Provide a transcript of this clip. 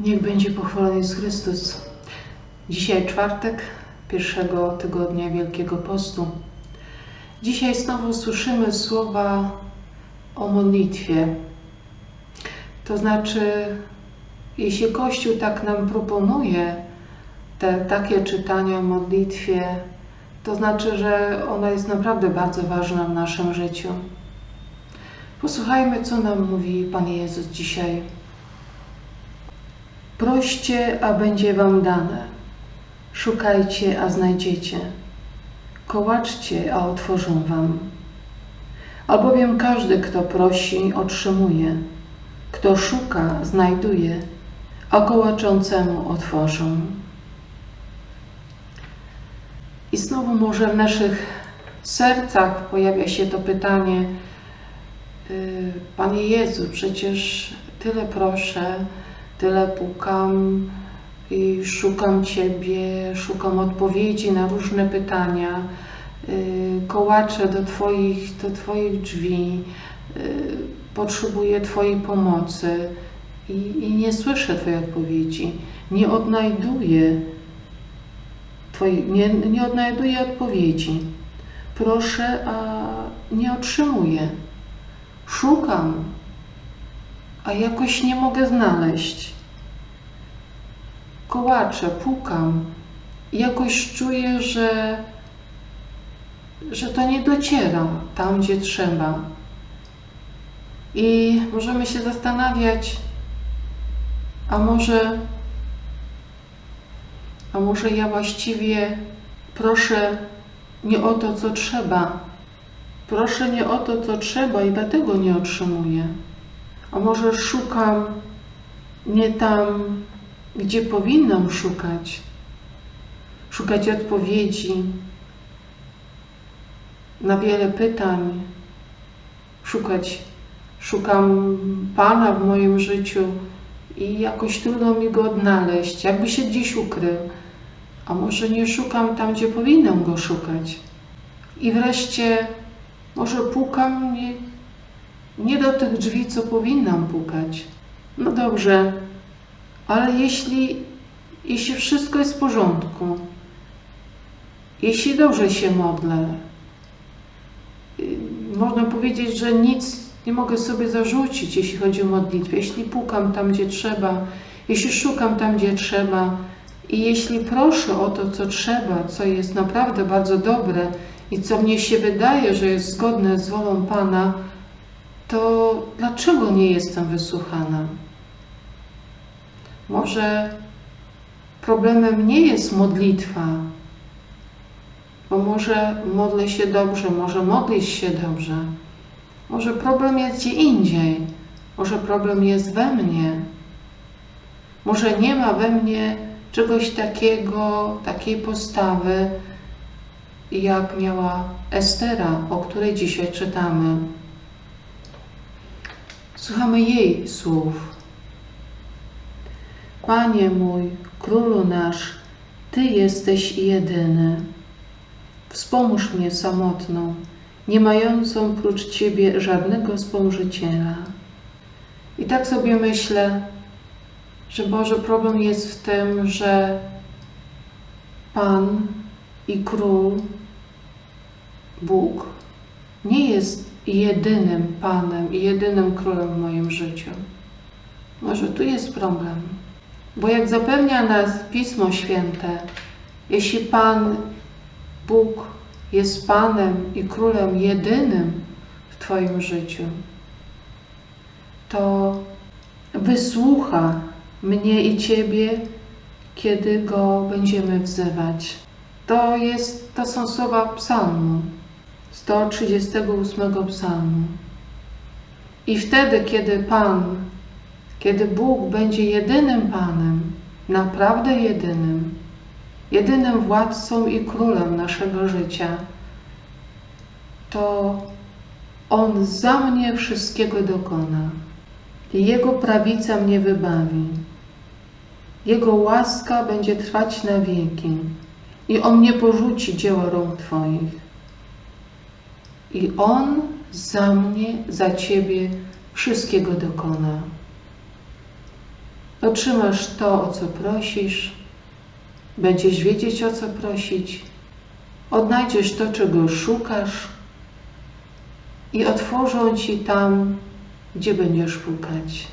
Niech będzie pochwalony Jezus Chrystus. Dzisiaj czwartek pierwszego tygodnia Wielkiego Postu. Dzisiaj znowu słyszymy słowa o modlitwie. To znaczy, jeśli Kościół tak nam proponuje te takie czytania o modlitwie, to znaczy, że ona jest naprawdę bardzo ważna w naszym życiu. Posłuchajmy, co nam mówi Pan Jezus dzisiaj. Proście, a będzie wam dane. Szukajcie, a znajdziecie. Kołaczcie, a otworzą wam. Albowiem każdy, kto prosi, otrzymuje. Kto szuka, znajduje, a kołaczącemu otworzą. I znowu może w naszych sercach pojawia się to pytanie, y, Panie Jezu, przecież tyle proszę, tyle pukam i szukam Ciebie, szukam odpowiedzi na różne pytania, y, kołaczę do Twoich, do Twoich drzwi, y, potrzebuję Twojej pomocy i, i nie słyszę Twojej odpowiedzi, nie odnajduję Twojej, nie, nie odnajduję odpowiedzi. Proszę, a nie otrzymuję. Szukam, a jakoś nie mogę znaleźć. Kołaczę, pukam. Jakoś czuję, że, że to nie dociera tam, gdzie trzeba. I możemy się zastanawiać, a może, a może ja właściwie proszę nie o to, co trzeba. Proszę nie o to, co trzeba i dlatego nie otrzymuję. A może szukam nie tam, gdzie powinnam szukać. Szukać odpowiedzi na wiele pytań. Szukać, szukam Pana w moim życiu i jakoś trudno mi go odnaleźć, jakby się gdzieś ukrył. A może nie szukam tam, gdzie powinnam go szukać. I wreszcie może pukam nie, do tych drzwi, co powinnam pukać. No dobrze, ale jeśli, jeśli wszystko jest w porządku, jeśli dobrze się modlę, y, można powiedzieć, że nic nie mogę sobie zarzucić, jeśli chodzi o modlitwę. Jeśli pukam tam, gdzie trzeba, jeśli szukam tam, gdzie trzeba i jeśli proszę o to, co trzeba, co jest naprawdę bardzo dobre i co mnie się wydaje, że jest zgodne z wolą Pana, to dlaczego nie jestem wysłuchana? Może problemem nie jest modlitwa, bo może modlę się dobrze, może modlisz się dobrze. Może problem jest gdzie indziej, może problem jest we mnie. Może nie ma we mnie czegoś takiego, takiej postawy, jak miała Estera, o której dzisiaj czytamy. Słuchamy jej słów. Panie mój, królu nasz, Ty jesteś jedyny. Wspomóż mnie samotną, nie mającą prócz Ciebie żadnego wspomożyciela. I tak sobie myślę, że Boże problem jest w tym, że Pan i Król, Bóg, nie jest jedynym Panem i jedynym Królem w moim życiu. Może tu jest problem. Bo jak zapewnia nas Pismo Święte, jeśli Pan Bóg jest Panem i Królem jedynym w Twoim życiu, to wysłucha mnie i Ciebie, kiedy Go będziemy wzywać. To, jest, to są słowa psalmu, 138 psalmu. I wtedy, kiedy Pan, kiedy Bóg będzie jedynym Panem, naprawdę jedynym, jedynym władcą i królem naszego życia, to On za mnie wszystkiego dokona. Jego prawica mnie wybawi. Jego łaska będzie trwać na wieki i On nie porzuci dzieła rąk Twoich. I On za mnie, za Ciebie wszystkiego dokona. Otrzymasz to, o co prosisz, będziesz wiedzieć, o co prosić, odnajdziesz to, czego szukasz i otworzą ci tam, gdzie będziesz pukać.